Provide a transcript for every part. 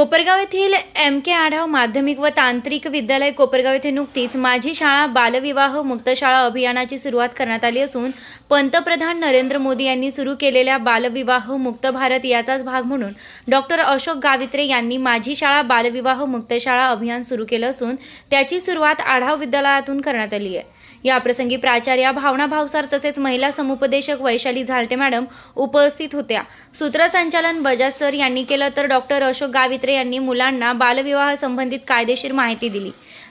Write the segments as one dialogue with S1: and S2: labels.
S1: कोपरगाव येथील एम के आढाव माध्यमिक व तांत्रिक विद्यालय कोपरगाव येथे नुकतीच माझी शाळा बालविवाह मुक्त शाळा अभियानाची सुरुवात करण्यात आली असून पंतप्रधान नरेंद्र मोदी यांनी सुरू केलेल्या बालविवाह मुक्त भारत याचाच भाग म्हणून डॉक्टर अशोक गावित्रे यांनी माझी शाळा बालविवाह मुक्त शाळा अभियान सुरू केलं असून त्याची सुरुवात आढाव विद्यालयातून करण्यात आली आहे. या प्रसंगी प्राचार्या भावना भावसार तसेच महिला समुपदेशक वैशाली झालटे मॅडम उपस्थित होत्या. सूत्रसंचालन बजाज सर यांनी केलं तर डॉक्टर अशोक गावित्रे यांनी मुलांना बालविवाह संबंधित कायदेशीर माहिती दिली.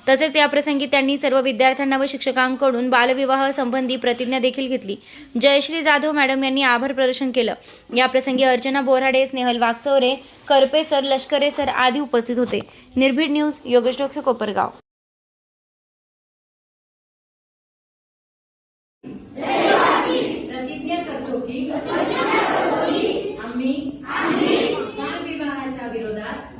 S1: तसेच या प्रसंगी त्यांनी सर्व विद्यार्थ्यांना व शिक्षकांकडून बालविवाह संबंधी प्रतिज्ञा देखील घेतली. जयश्री जाधव मॅडम यांनी आभार प्रदर्शन केलं. या प्रसंगी अर्चना बोराडे स्नेहल वागचौरे करपे सर लष्करे सर आदी उपस्थित होते. निर्भीड न्यूज योगेश डोखे कोपरगाव.
S2: प्रतिज्ञा करतो की आम्ही बालविवाहाच्या विरोधात